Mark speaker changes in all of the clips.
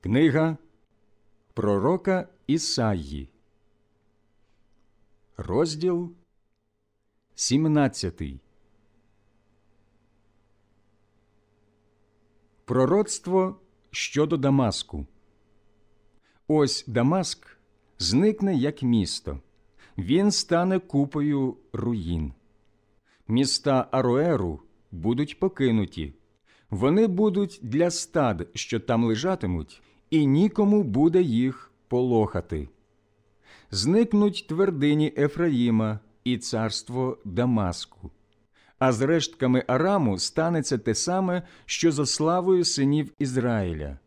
Speaker 1: Книга Пророка Ісаї, розділ 17. Пророцтво щодо Дамаску. Ось Дамаск зникне як місто, він стане купою руїн. Міста Ароеру будуть покинуті, вони будуть для стад, що там лежатимуть, і нікому буде їх полохати. Зникнуть твердині Ефраїма і царство Дамаску. А з рештками Араму станеться те саме, що за славою синів Ізраїля.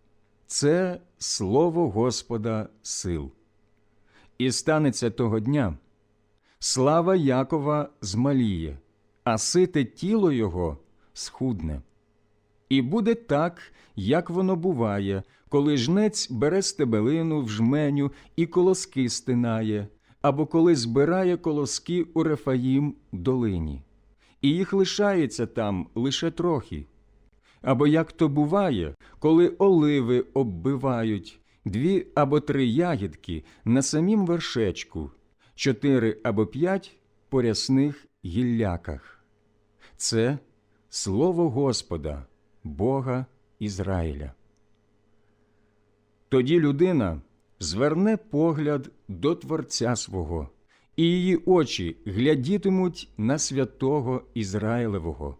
Speaker 1: Це слово Господа сил. І станеться того дня. Слава Якова змаліє, а сите тіло його схудне. І буде так, як воно буває, коли жнець бере стебелину в жменю і колоски стинає, або коли збирає колоски у Рефаїм долині, і їх лишається там лише трохи. Або як то буває, коли оливи оббивають дві або три ягідки на самім вершечку, чотири або п'ять по рясних гілляках. Це слово Господа, Бога Ізраїля. Тоді людина зверне погляд до Творця свого, і її очі глядітимуть на святого Ізраїлевого,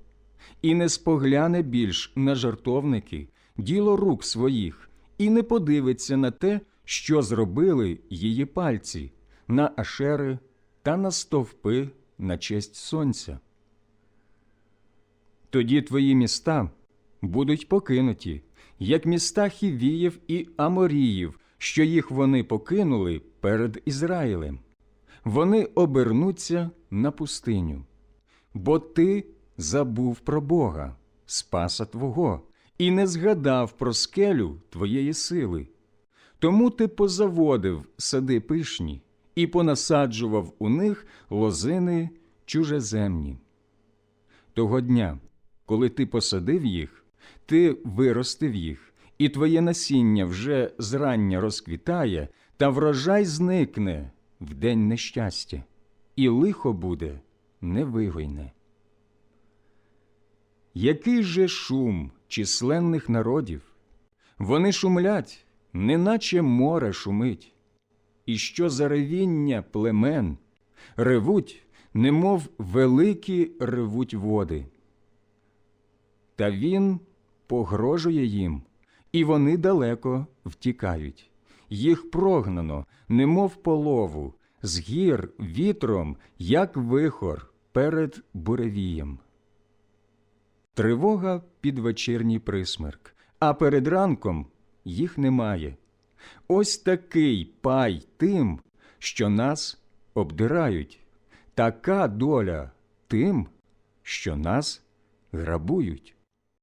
Speaker 1: і не спогляне більш на жартовники, діло рук своїх, і не подивиться на те, що зробили її пальці, на ашери та на стовпи на честь сонця. Тоді твої міста будуть покинуті, як міста Хівіїв і Аморіїв, що їх вони покинули перед Ізраїлем. Вони обернуться на пустиню. Бо ти забув про Бога, Спаса Твого, і не згадав про скелю твоєї сили. Тому ти позаводив сади пишні і понасаджував у них лозини чужеземні. Того дня, коли ти посадив їх, ти виростив їх, і твоє насіння вже зрання розквітає, та врожай зникне в день нещастя, і лихо буде невигойне. Який же шум численних народів? Вони шумлять, неначе море шумить, і що за ревіння племен ревуть, немов великі ревуть води. Та він погрожує їм, і вони далеко втікають. Їх прогнано, немов полову, з гір вітром, як вихор перед буревієм. Тривога під вечірній присмерк, а перед ранком їх немає. Ось такий пай тим, що нас обдирають, така доля тим, що нас грабують.